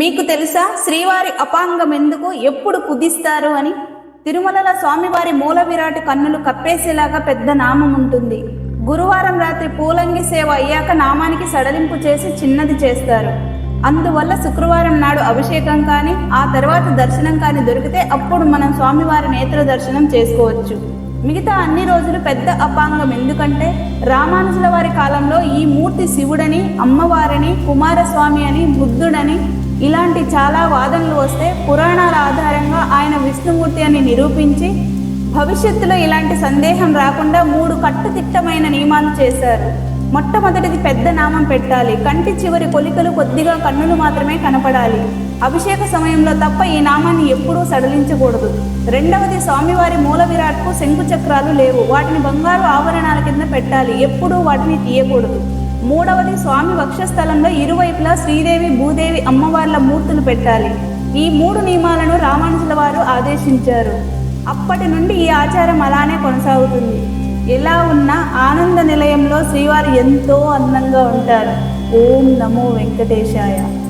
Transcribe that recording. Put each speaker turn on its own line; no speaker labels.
మీకు తెలుసా? శ్రీవారి అపాంగం ఎందుకు? ఎప్పుడు కుదిస్తారు అని? తిరుమలల స్వామివారి మూల విరాట కన్నులు కప్పేసేలాగా పెద్ద నామం ఉంటుంది. గురువారం రాత్రి పూలంగి సేవ అయ్యాక నామానికి సడలింపు చేసి చిన్నది చేస్తారు. అందువల్ల శుక్రవారం నాడు అభిషేకం కానీ ఆ తర్వాత దర్శనం కానీ దొరికితే అప్పుడు మనం స్వామివారి నేత్ర దర్శనం చేసుకోవచ్చు. మిగతా అన్ని రోజులు పెద్ద అపాంగం ఎందుకంటే రామానుజుల వారి కాలంలో ఈ మూర్తి శివుడని అమ్మవారిని కుమారస్వామి అని బుద్ధుడని ఇలాంటి చాలా వాదనలు వస్తే పురాణాల ఆధారంగా ఆయన విష్ణుమూర్తి అని నిరూపించి భవిష్యత్తులో ఇలాంటి సందేహం రాకుండా మూడు కట్టుదిట్టమైన నియమాలు చేశారు. మొట్టమొదటిది పెద్ద నామం పెట్టాలి. కంటి చివరి కొలికలు కొద్దిగా కన్నులు మాత్రమే కనపడాలి. అభిషేక సమయంలో తప్ప ఈ నామాన్ని ఎప్పుడూ సడలించకూడదు. రెండవది స్వామివారి మూల విరాట్కు శంకుచక్రాలు లేవు. వాటిని బంగారు ఆభరణాల కింద పెట్టాలి. ఎప్పుడూ వాటిని తీయకూడదు. మూడవది స్వామి వక్షస్థలంలో ఇరువైపులా శ్రీదేవి భూదేవి అమ్మవార్ల మూర్తులు పెట్టాలి. ఈ మూడు నియమాలను రామానుజుల వారు ఆదేశించారు. అప్పటి నుండి ఈ ఆచారం అలానే కొనసాగుతుంది. ఎలా ఉన్నా ఆనంద నిలయంలో శ్రీవారు ఎంతో అందంగా ఉంటారు. ఓం నమో వెంకటేశాయ.